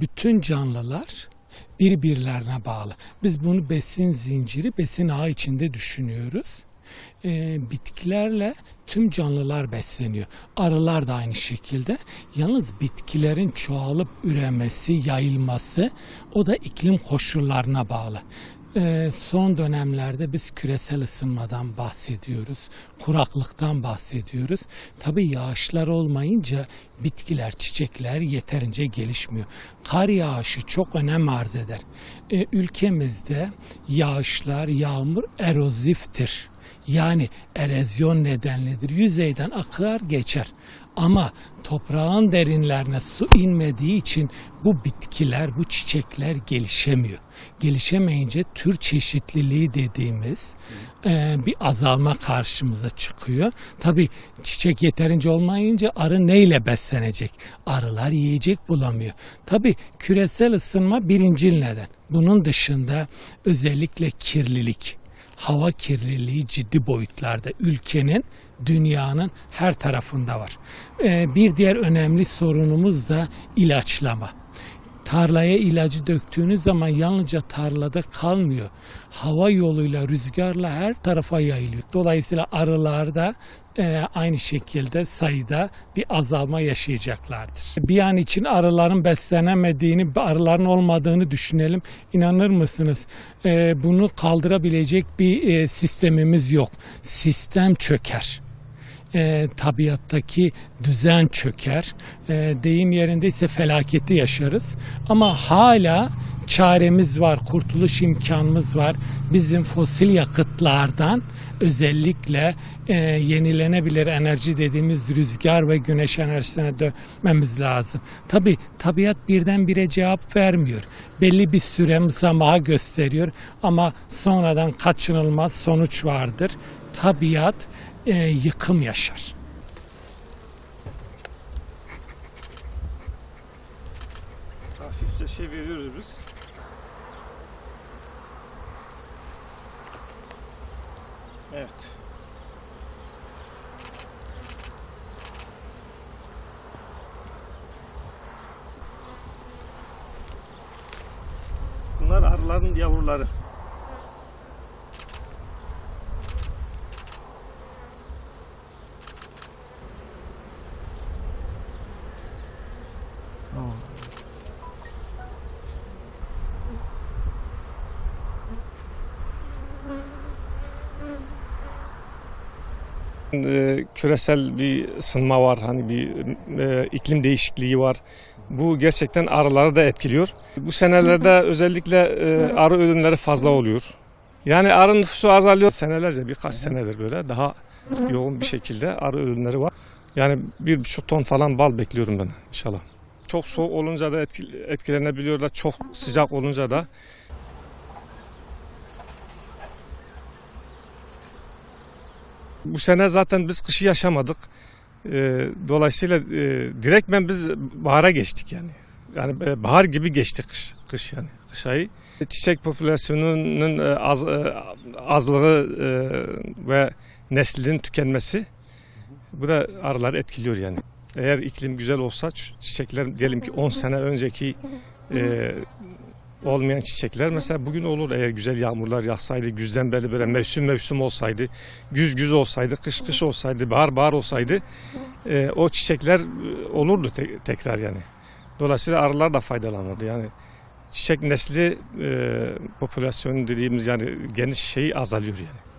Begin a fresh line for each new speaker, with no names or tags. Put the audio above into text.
bütün canlılar birbirlerine bağlı. Biz bunu besin zinciri, besin ağı içinde düşünüyoruz. Ee, bitkilerle tüm canlılar besleniyor. Arılar da aynı şekilde. Yalnız bitkilerin çoğalıp üremesi, yayılması o da iklim koşullarına bağlı. Ee, son dönemlerde biz küresel ısınmadan bahsediyoruz, kuraklıktan bahsediyoruz. Tabii yağışlar olmayınca bitkiler, çiçekler yeterince gelişmiyor. Kar yağışı çok önem arz eder. Ee, ülkemizde yağışlar, yağmur eroziftir. Yani erozyon nedenlidir. Yüzeyden akar geçer. Ama toprağın derinlerine su inmediği için bu bitkiler, bu çiçekler gelişemiyor. Gelişemeyince tür çeşitliliği dediğimiz e, bir azalma karşımıza çıkıyor. Tabii çiçek yeterince olmayınca arı neyle beslenecek? Arılar yiyecek bulamıyor. Tabii küresel ısınma birincil neden. Bunun dışında özellikle kirlilik hava kirliliği ciddi boyutlarda ülkenin dünyanın her tarafında var. Ee, bir diğer önemli sorunumuz da ilaçlama. Tarlaya ilacı döktüğünüz zaman yalnızca tarlada kalmıyor. Hava yoluyla, rüzgarla her tarafa yayılıyor. Dolayısıyla arılarda e, aynı şekilde sayıda bir azalma yaşayacaklardır. Bir an için arıların beslenemediğini, arıların olmadığını düşünelim. İnanır mısınız? E, bunu kaldırabilecek bir e, sistemimiz yok. Sistem çöker e, tabiattaki düzen çöker. E, deyim yerindeyse felaketi yaşarız. Ama hala çaremiz var, kurtuluş imkanımız var. Bizim fosil yakıtlardan özellikle e, yenilenebilir enerji dediğimiz rüzgar ve güneş enerjisine dönmemiz lazım. Tabi tabiat birdenbire cevap vermiyor. Belli bir süre müsamaha gösteriyor ama sonradan kaçınılmaz sonuç vardır. Tabiat e, yıkım yaşar.
Hafifçe veriyoruz biz. Evet. Bunlar arıların yavruları. Küresel bir ısınma var, hani bir e, iklim değişikliği var. Bu gerçekten arıları da etkiliyor. Bu senelerde özellikle e, arı ölümleri fazla oluyor. Yani arı nüfusu azalıyor. Senelerce birkaç senedir böyle daha yoğun bir şekilde arı ölümleri var. Yani bir buçuk ton falan bal bekliyorum ben inşallah. Çok soğuk olunca da etki- etkilenebiliyorlar. Çok sıcak olunca da Bu sene zaten biz kışı yaşamadık. Ee, dolayısıyla e, direktmen biz bahara geçtik yani. Yani e, bahar gibi geçti kış, kış yani kış ayı. Çiçek popülasyonunun e, az, e, azlığı e, ve neslinin tükenmesi bu da arıları etkiliyor yani. Eğer iklim güzel olsa çiçekler diyelim ki 10 sene önceki e, olmayan çiçekler mesela bugün olur eğer güzel yağmurlar yağsaydı, güzden beri böyle mevsim mevsim olsaydı, güz güz olsaydı, kış kış olsaydı, bahar bahar olsaydı e, o çiçekler e, olurdu te- tekrar yani. Dolayısıyla arılar da faydalanırdı yani. Çiçek nesli e, popülasyonu dediğimiz yani geniş şeyi azalıyor yani.